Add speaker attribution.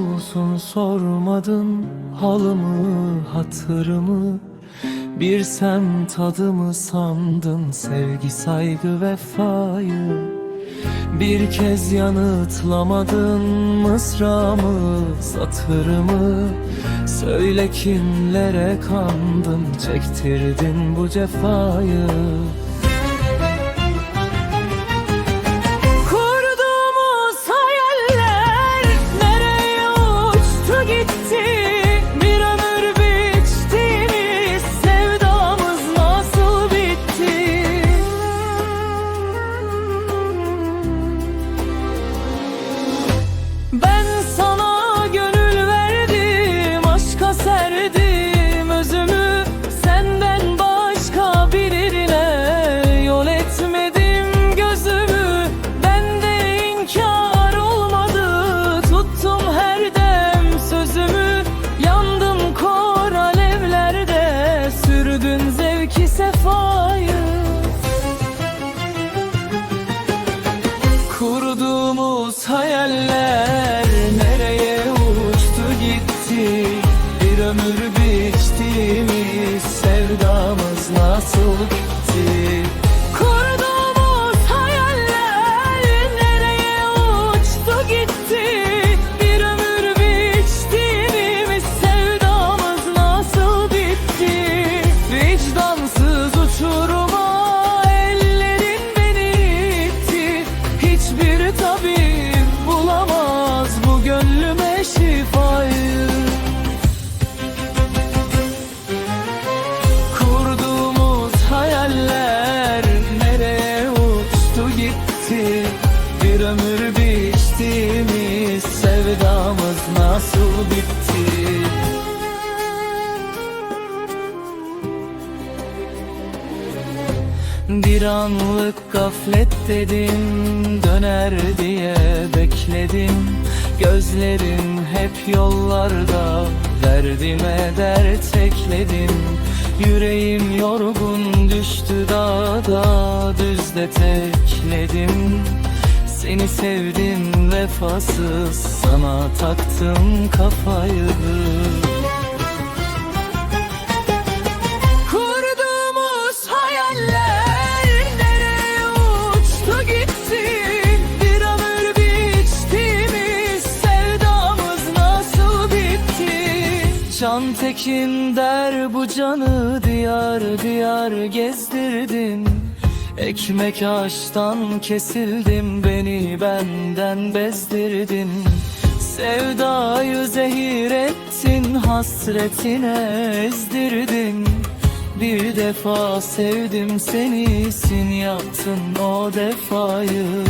Speaker 1: musun sormadın halımı hatırımı. Bir sen tadımı sandın sevgi saygı vefayı. Bir kez yanıtlamadın mısramı satırımı. Söyle kimlere kandın çektirdin bu cefayı nasıl ömür biçtiğimiz sevdamız nasıl bitti? Bir anlık gaflet dedim Döner diye bekledim. Gözlerim hep yollarda Derdime dert ekledim. Yüreğim yorgun düştü dağda Düzde tekledim Seni sevdim vefasız. Sana taktım kafayı. Kurduğumuz hayaller nereye uçtu gitti? Bir ömür biçtiğimiz sevdamız nasıl bitti? Can Tekin der bu canı diyar diyar gezdirdin Ekmek aştan kesildim beni benden bezdirdin. Sevdayı zehir ettin hasretine ezdirdin. Bir defa sevdim seni sin yaptın o defayı